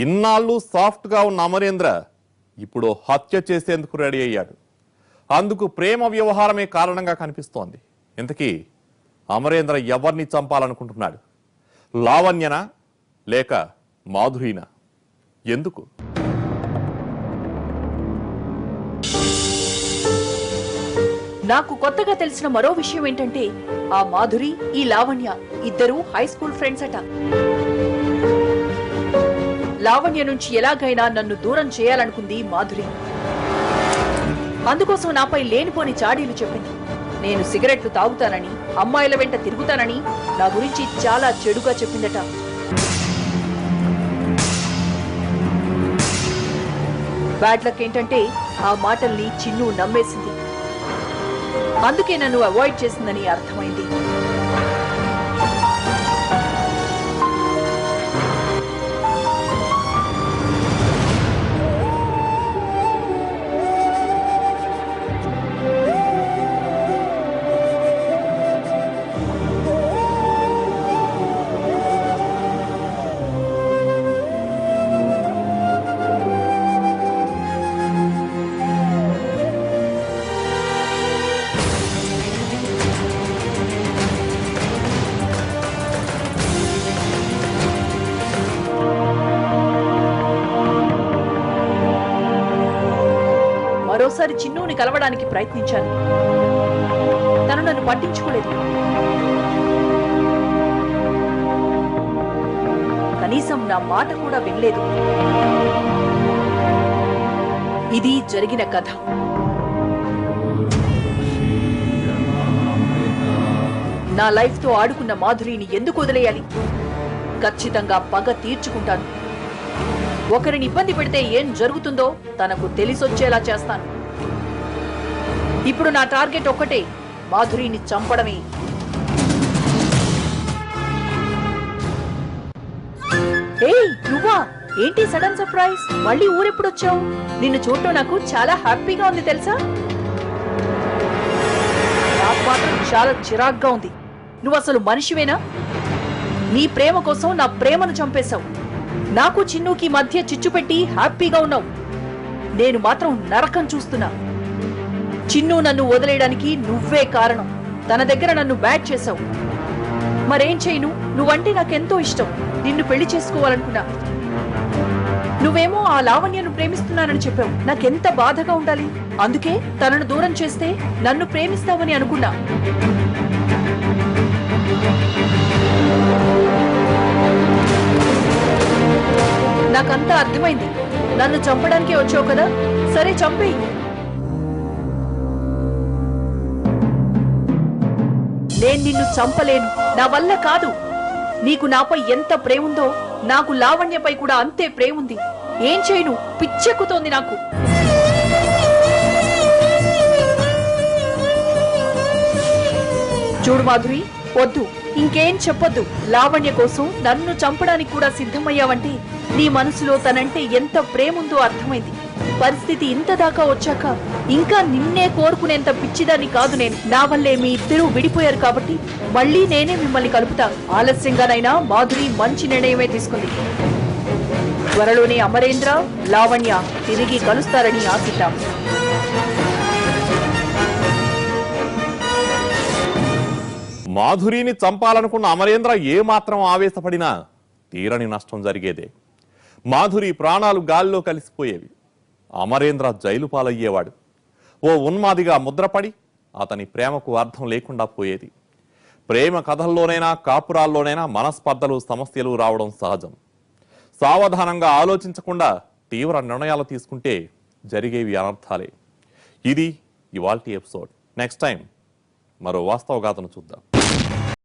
ఇన్నాళ్ళు సాఫ్ట్గా ఉన్న అమరేంద్ర ఇప్పుడు హత్య చేసేందుకు రెడీ అయ్యాడు. అందుకు ప్రేమ వ్యవహారమే కారణంగా కనిపిస్తోంది. ఇంతకీ అమరేంద్ర ఎవరిని చంపాలనుకుంటున్నాడు? లావణ్యనా లేక మాధురీనా? ఎందుకు? నాకు కొత్తగా తెలిసిన మరో విషయం ఏంటంటే ఆ మాధురి ఈ లావణ్య ఇద్దరు హై స్కూల్ ఫ్రెండ్స్ అట లావణ్య నుంచి ఎలాగైనా నన్ను దూరం చేయాలనుకుంది మాధురి. అందుకోసం నాపై లేనిపోని చాడీలు చెప్పింది నేను సిగరెట్లు తాగుతానని అమ్మాయిల వెంట తిరుగుతానని నా గురించి చాలా చెడుగా చెప్పిందట. బ్యాడ్లక్ ఏంటంటే ఆ మాటల్ని చిన్ను నమ్మేసింది. అందుకే నన్ను అవాయిడ్ చేసిందని అర్థమైంది. ఒకసారి చిన్నుని కలవడానికి ప్రయత్నించాను. తను నన్ను పట్టించుకోలేదు. కనీసం నా మాట కూడా వినలేదు. ఇది జరిగిన కథ. నా లైఫ్తో ఆడుకున్న మాధురిని ఎందుకు వదిలేయాలి? ఖచ్చితంగా పగ తీర్చుకుంటాను. ఒకరిని ఇబ్బంది పెడితే ఏం జరుగుతుందో తనకు తెలిసొచ్చేలా చేస్తాను. ఇప్పుడు నా టార్గెట్ ఒక్కటే మాధురిని చంపడమే. ఏయ్ నువ్వా? ఏంటి సడన్ సర్ప్రైజ్? మళ్ళీ ఊరెప్పుడొచ్చావు? నిన్ను చూడటం నాకు చాలా హ్యాపీగా ఉంది తెలుసా? నాకు మాత్రం చాలా చిరాగ్గా ఉంది. నువ్వు అసలు మనిషివేనా? నీ ప్రేమ కోసం నా ప్రేమను చంపేశావు. నాకు చిన్నుకి మధ్య చిచ్చు పెట్టి హ్యాపీగా ఉన్నావు. నేను మాత్రం నరకం చూస్తున్నా. చిన్ను నన్ను వదిలేయడానికి నువ్వే కారణం. తన దగ్గర నన్ను బ్యాట్ చేశావు. మరేం చేయను? నువ్వంటే నాకెంతో ఇష్టం. నిన్ను పెళ్ళి చేసుకోవాలనుకున్నా. నువ్వేమో ఆ లావణ్యను ప్రేమిస్తున్నానని చెప్పావు. నాకెంత బాధగా ఉండాలి? అందుకే తనను దూరం చేస్తే నన్ను ప్రేమిస్తావని అనుకున్నా. నాకంతా అర్థమైంది. నన్ను చంపడానికే వచ్చావు కదా? సరే చంపేయి. నేను నిన్ను చంపలేను. నా వల్ల కాదు. నీకు నాపై ఎంత ప్రేముందో నాకు లావణ్యపై కూడా అంతే ప్రేముంది. ఏం చేయను? పిచ్చెక్కుతోంది నాకు. చూడు మాధురి వద్దు. ఇంకేం చెప్పొద్దు. లావణ్య కోసం నన్ను చంపడానికి కూడా సిద్ధమయ్యావంటే నీ మనసులో తనంటే ఎంత ప్రేముందో అర్థమైంది. పరిస్థితి ఇంత దాకా వచ్చాక ఇంకా నిన్నే కోరుకునేంత పిచ్చిదాన్ని కాదు నేను. నా వల్లే మీ ఇద్దరూ విడిపోయారు కాబట్టి మళ్ళీ నేనే మిమ్మల్ని కలుపుతా. ఆలస్యంగానైనా మాధురి మంచి నిర్ణయమే తీసుకుంది. త్వరలోనే అమరేంద్ర లావణ్య తిరిగి కలుస్తారని ఆశిద్దాం. మాధురిని చంపాలనుకున్న అమరేంద్ర ఏమాత్రం ఆవేశపడినా తీరని నష్టం జరిగేదే. మాధురి ప్రాణాలు గాల్లో కలిసిపోయేవి. అమరేంద్ర జైలు పాలయ్యేవాడు. ఓ ఉన్మాదిగా ముద్రపడి అతని ప్రేమకు అర్థం లేకుండా పోయేది. ప్రేమ కథల్లోనైనా కాపురాల్లోనైనా మనస్పర్ధలు సమస్యలు రావడం సహజం. సావధానంగా ఆలోచించకుండా తీవ్ర నిర్ణయాలు తీసుకుంటే జరిగేవి అనర్థాలే. ఇది ఇవాల్టి ఎపిసోడ్. నెక్స్ట్ టైం మరో వాస్తవ గాథను చూద్దాం.